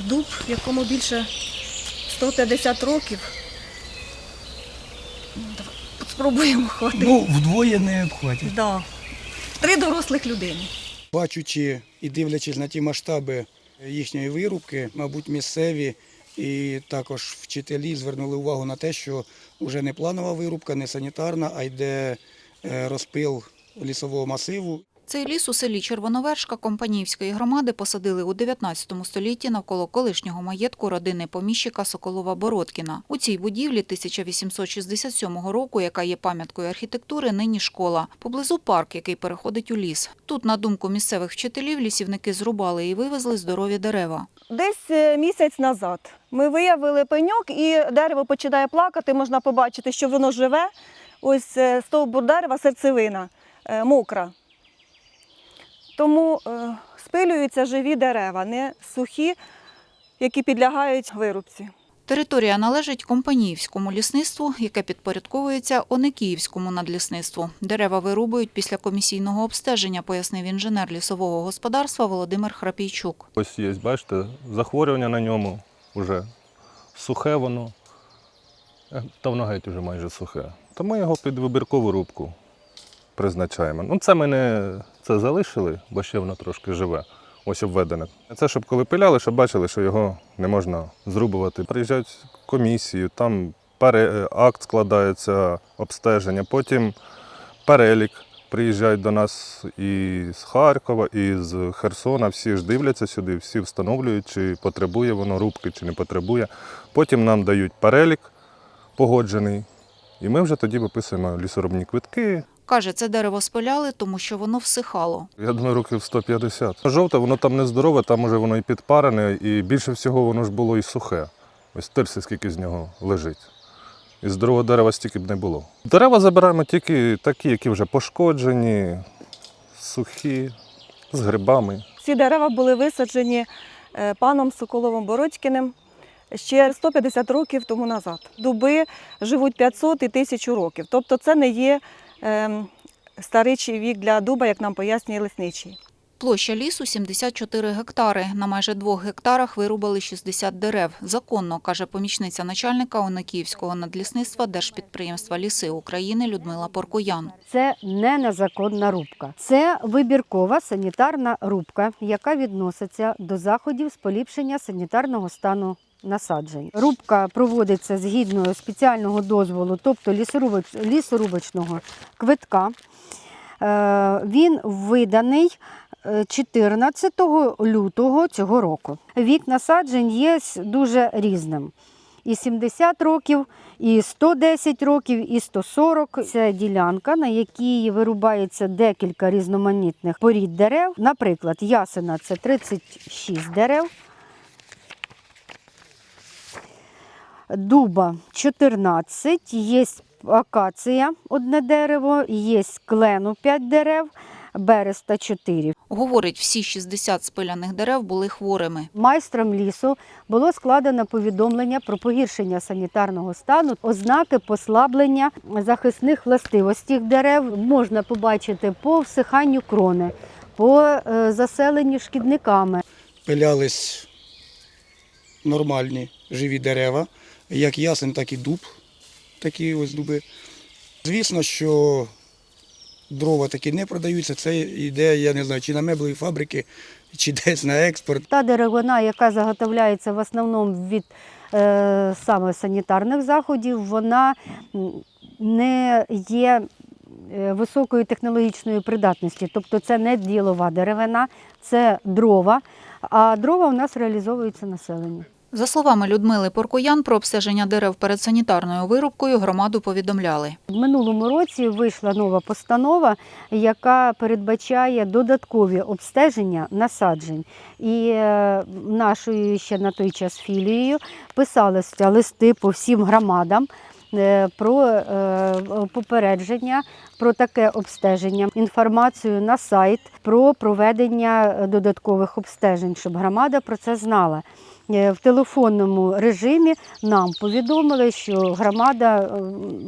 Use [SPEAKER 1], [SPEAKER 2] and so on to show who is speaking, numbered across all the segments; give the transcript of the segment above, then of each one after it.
[SPEAKER 1] дуб, якому більше 150 років. Ну, давай Спробуємо хватити.
[SPEAKER 2] Ну, вдвоє не обхватить.
[SPEAKER 1] Да. Три дорослих людини.
[SPEAKER 2] Бачучи і дивлячись на ті масштаби їхньої вирубки, мабуть, місцеві і також вчителі звернули увагу на те, що вже не планова вирубка, не санітарна, а йде е, розпил лісового масиву.
[SPEAKER 3] Цей ліс у селі Червоновершка Компаніївської громади посадили у 19 столітті навколо колишнього маєтку родини поміщика Соколова Бородкіна. У цій будівлі 1867 року, яка є пам'яткою архітектури, нині школа. Поблизу парк, який переходить у ліс. Тут, на думку місцевих вчителів, лісівники зрубали і вивезли здорові дерева.
[SPEAKER 1] Десь е, місяць назад ми виявили пеньок, і дерево починає плакати. Можна побачити, що воно живе. Ось е, стовбур дерева, серцевина е, мокра. Тому е, спилюються живі дерева, не сухі, які підлягають вирубці.
[SPEAKER 3] Територія належить Компаніївському лісництву, яке підпорядковується Оникіївському надлісництву. Дерева вирубують після комісійного обстеження, пояснив інженер лісового господарства Володимир Храпійчук.
[SPEAKER 4] Ось є, бачите, захворювання на ньому вже сухе воно. Е, Та воно геть вже майже сухе. То ми його під вибіркову рубку призначаємо. Ну, це ми не це залишили, бо ще воно трошки живе. Ось обведене. Це щоб коли пиляли, щоб бачили, що його не можна зрубувати. Приїжджають комісію, там пере... е, акт складається, обстеження, потім перелік. Приїжджають до нас і з Харкова, і з Херсона. Всі ж дивляться сюди, всі встановлюють, чи потребує воно рубки, чи не потребує. Потім нам дають перелік погоджений, і ми вже тоді виписуємо лісорубні квитки.
[SPEAKER 3] Каже, це дерево спиляли, тому що воно всихало.
[SPEAKER 4] Я думаю, років 150. Жовте, воно там не здорове, там уже воно і підпарене, і більше всього воно ж було і сухе. Ось терси, скільки з нього лежить. І здорового дерева стільки б не було. Дерева забираємо тільки такі, які вже пошкоджені, сухі, з грибами.
[SPEAKER 1] Ці дерева були висаджені е, паном Соколовим Бородькіним ще 150 років тому назад. Дуби живуть 500 і 1000 років. Тобто це не є старичий вік для дуба, як нам пояснює лесничий.
[SPEAKER 3] Площа лісу 74 гектари. На майже двох гектарах вирубали 60 дерев. Законно, каже помічниця начальника Оникіївського надлісництва Держпідприємства Ліси України Людмила Поркуян.
[SPEAKER 5] Це не незаконна рубка. Це вибіркова санітарна рубка, яка відноситься до заходів з поліпшення санітарного стану насаджень. Рубка проводиться згідно спеціального дозволу, тобто лісорубоч... лісорубочного квитка. Е, Він виданий е, 14 лютого цього року. Вік насаджень є дуже різним. І 70 років, і 110 років, і 140. Це ділянка, на якій вирубається декілька різноманітних порід дерев. Наприклад, ясена це 36 дерев, дуба 14, є акація одне дерево, є клену 5 дерев, береста 4.
[SPEAKER 3] Говорить, всі 60 спиляних дерев були хворими.
[SPEAKER 5] Майстрам лісу було складено повідомлення про погіршення санітарного стану, ознаки послаблення захисних властивостей дерев можна побачити по всиханню крони, по е, заселенню шкідниками.
[SPEAKER 2] Пилялись нормальні живі дерева, як ясен, так і дуб. Такі ось дуби. Звісно, що дрова такі не продаються. Це йде, я не знаю, чи на меблеві фабрики, чи десь на експорт.
[SPEAKER 5] Та деревина, яка заготовляється в основному від е, саме санітарних заходів, вона не є е, високої технологічної придатності. Тобто це не ділова деревина, це дрова. А дрова у нас реалізовуються населенню.
[SPEAKER 3] За словами Людмили Поркуян, про обстеження дерев перед санітарною вирубкою громаду повідомляли.
[SPEAKER 5] В минулому році вийшла нова постанова, яка передбачає додаткові обстеження насаджень. І е, нашою ще на той час філією писалися листи по всім громадам. е, Про е, попередження про таке обстеження, інформацію на сайт про проведення додаткових обстежень, щоб громада про це знала. Е, В телефонному режимі нам повідомили, що громада е,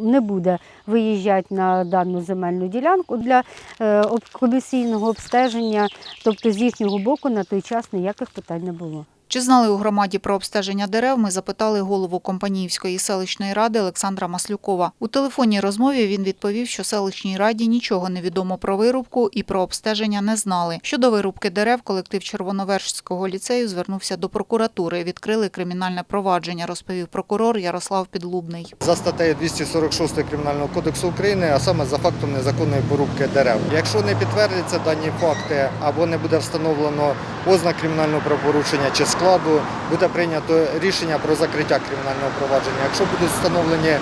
[SPEAKER 5] не буде виїжджати на дану земельну ділянку для е, комісійного обстеження, тобто з їхнього боку на той час ніяких питань не було.
[SPEAKER 3] Чи знали у громаді про обстеження дерев? Ми запитали голову Компаніївської селищної ради Олександра Маслюкова. У телефонній розмові він відповів, що селищній раді нічого не відомо про вирубку і про обстеження не знали. Щодо вирубки дерев, колектив Червоновержського ліцею звернувся до прокуратури. Відкрили кримінальне провадження, розповів прокурор Ярослав Підлубний.
[SPEAKER 6] за статтею 246 Кримінального кодексу України, а саме за фактом незаконної порубки дерев. Якщо не підтвердяться дані факти або не буде встановлено ознак кримінального правопорушення чи складу, буде прийнято рішення про закриття кримінального провадження. Якщо будуть встановлені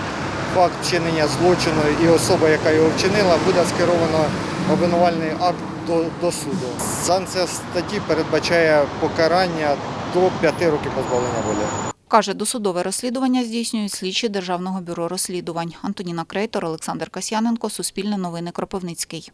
[SPEAKER 6] факт вчинення злочину і особа, яка його вчинила, буде скеровано обвинувальний акт до, до суду. Санкція статті передбачає покарання до 5 років позбавлення волі.
[SPEAKER 3] Каже, досудове розслідування здійснюють слідчі Державного бюро розслідувань. Антоніна Крейтор, Олександр Касьяненко, Суспільне новини Кропивницький.